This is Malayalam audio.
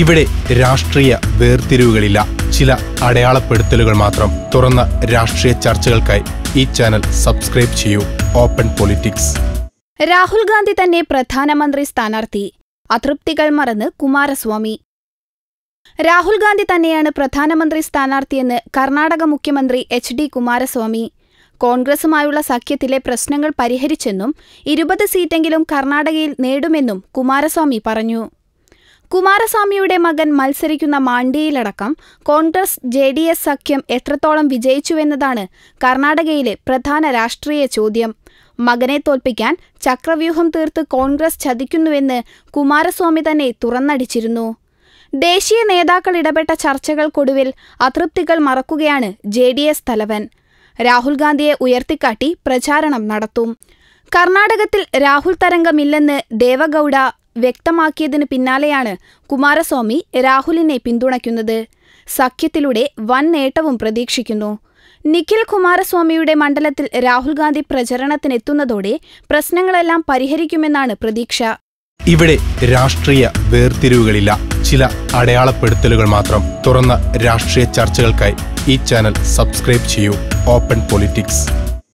ഇവിടെ രാഷ്ട്രീയ വേർതിരിവുകളില്ല. ചില അടയാളപ്പെടുത്തലുകൾ മാത്രം. തുറന്ന രാഷ്ട്രീയ ചർച്ചകൾക്കായി ഈ ചാനൽ സബ്സ്ക്രൈബ് ചെയ്യൂ. Open politics. രാഹുൽ ഗാന്ധി തന്നെ പ്രധാനമന്ത്രി സ്ഥാനാർത്ഥി. അതൃപ്തികൾ മറന്ന് കുമാരസ്വാമി. രാഹുൽ ഗാന്ധി തന്നെയാണ് പ്രധാനമന്ത്രി സ്ഥാനാർത്ഥിയെന്ന് കർണാടക മുഖ്യമന്ത്രി എച്ച് ഡി കുമാരസ്വാമി. കോൺഗ്രസുമായുള്ള സഖ്യത്തിലെ പ്രശ്നങ്ങൾ പരിഹരിച്ചെന്നും ഇരുപത് സീറ്റെങ്കിലും കർണാടകയിൽ നേടുമെന്നും കുമാരസ്വാമി പറഞ്ഞു. കുമാരസ്വാമിയുടെ മകൻ മത്സരിക്കുന്ന മാണ്ഡ്യയിലടക്കം കോൺഗ്രസ് ജെ ഡി എസ് സഖ്യം എത്രത്തോളം വിജയിച്ചുവെന്നതാണ് കർണാടകയിലെ പ്രധാന രാഷ്ട്രീയ ചോദ്യം. മകനെ തോൽപ്പിക്കാൻ ചക്രവ്യൂഹം തീർത്ത് കോൺഗ്രസ് ചതിക്കുന്നുവെന്ന് കുമാരസ്വാമി തന്നെ തുറന്നടിച്ചിരുന്നു. ദേശീയ നേതാക്കൾ ഇടപെട്ട ചർച്ചകൾക്കൊടുവിൽ അതൃപ്തികൾ മറക്കുകയാണ് ജെ ഡി എസ് തലവൻ. രാഹുൽ ഗാന്ധിയെ ഉയർത്തിക്കാട്ടി പ്രചാരണം നടത്തും. കർണാടകത്തിൽ രാഹുൽ തരംഗമില്ലെന്ന് ദേവഗൌഡ വ്യക്തമാക്കിയതിനു പിന്നാലെയാണ് കുമാരസ്വാമി രാഹുലിനെ പിന്തുണയ്ക്കുന്നത്. സഖ്യത്തിലൂടെ വൻ നേട്ടവും പ്രതീക്ഷിക്കുന്നു. നിഖിൽ കുമാരസ്വാമിയുടെ മണ്ഡലത്തിൽ രാഹുൽ ഗാന്ധി പ്രചരണത്തിനെത്തുന്നതോടെ പ്രശ്നങ്ങളെല്ലാം പരിഹരിക്കുമെന്നാണ് പ്രതീക്ഷ. ഇവിടെ രാഷ്ട്രീയ വേർതിരിവുകളില്ല. ചില അടയാളപ്പെടുത്തലുകൾ മാത്രം തുറന്ന രാഷ്ട്രീയ ചർച്ചകൾക്കായി ഈ ചാനൽ സബ്സ്ക്രൈബ് ചെയ്യൂ. Open politics.